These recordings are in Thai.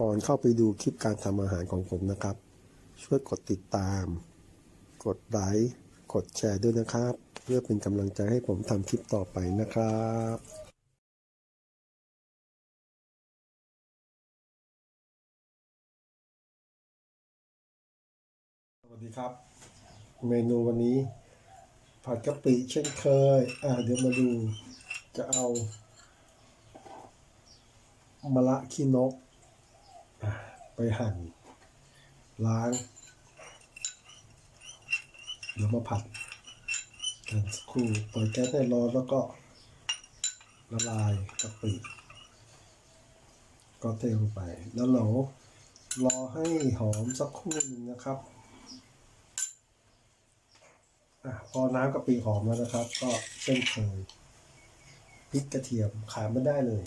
ก่อนเข้าไปดูคลิปการทำอาหารของผมนะครับ ช่วยกดติดตาม กดไลค์กดแชร์ด้วยนะครับ เพื่อเป็นกำลังใจให้ผมทำคลิปต่อไปนะครับสวัสดีครับ เมนูวันนี้ ผัดกะปิเช่นเคย อ่าเดี๋ยวมาดูจะเอามะละขี้นก ไปหั่น ล้าง เดี๋ยวมาผัดกันสักครู่ปล่อยแก๊สให้ร้อนแล้วก็ละลายกะปิก็เทลงไป แล้วเรารอให้หอมสักครู่หนึ่งนะครับอพอน้ำกะปิหอมแล้วนะครับ ก็เส้นเคยพริกกระเทียมขาดไม่ได้เลย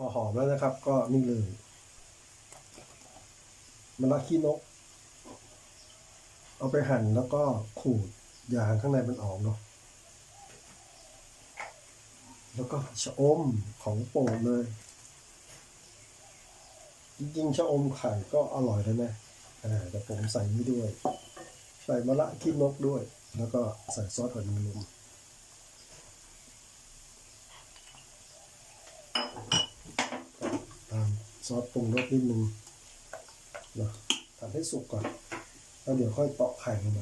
พอหอมแล้วนะครับ ก็นี่เลยมะละขี้นก เอาไปหั่นแล้วก็ขูดยางข้างในมันออกเนาะแล้วก็ชะอมของโปรดเลย จริงๆชะอมไข่ก็อร่อยแล้วนะอ่แต่ผมใส่นี่ด้วย ใส่มะละขี้นกด้วย แล้วก็ใส่ซอสหอยนางรมตาม ซอสปรุงรสนิดนึงนะทำให้สุกก่อน แล้วเดี๋ยวค่อยเปาะไข่ลงไป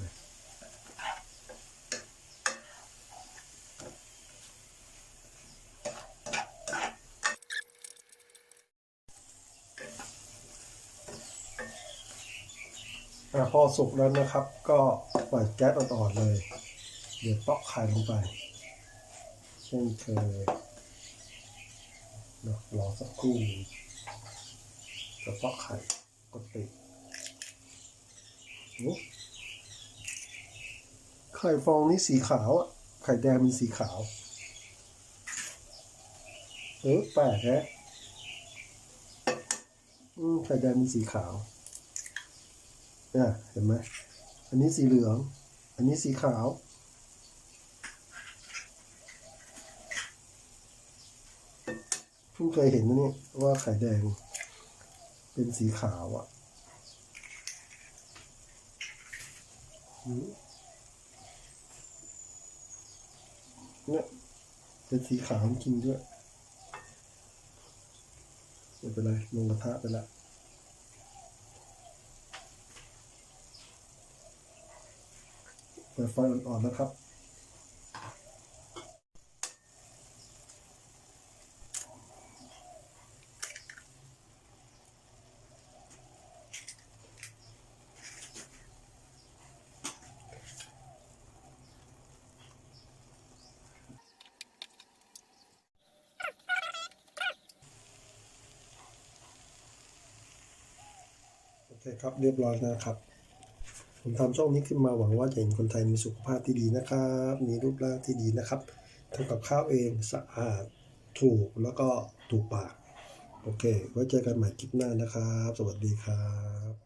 พอสุกแล้วนะครับ ก็ปล่อยแก๊สอ่อนๆเลย เดี๋ยวเปาะไข่ลงไป เช่นเคยรอสักครู่ หนึ่งจะเปาะไข่กดปิดโอ้ไข่ฟองนี่สีขาวอะ ไข่แดงมีสีขาว เออแปลกแฮะอืมไข่แดงมีสีขาวเนี่ยเห็นไหม อันนี้สีเหลือง อันนี้สีขาว เพิ่งเคยเห็นนะเนี่ยว่าไข่แดง เป็นสีขาวอะ่ะเนี่ยเป็นสีขาวจริงด้วยไม่เป็นไรลงกระทะไปล้วเปิดไฟอ่อนๆนะครับ คครับเรียบร้อยนะครับ ผมทำช่องนี้ขึ้นมาหวังว่าจะเห็นคนไทยมีสุขภาพที่ดีนะครับ มีรูปร่างที่ดีนะครับทำกับข้าวเองสะอาดถูกแล้วก็ถูกปาก โอเค ไว้เจอกันใหม่คลิปหน้านะครับ สวัสดีครับ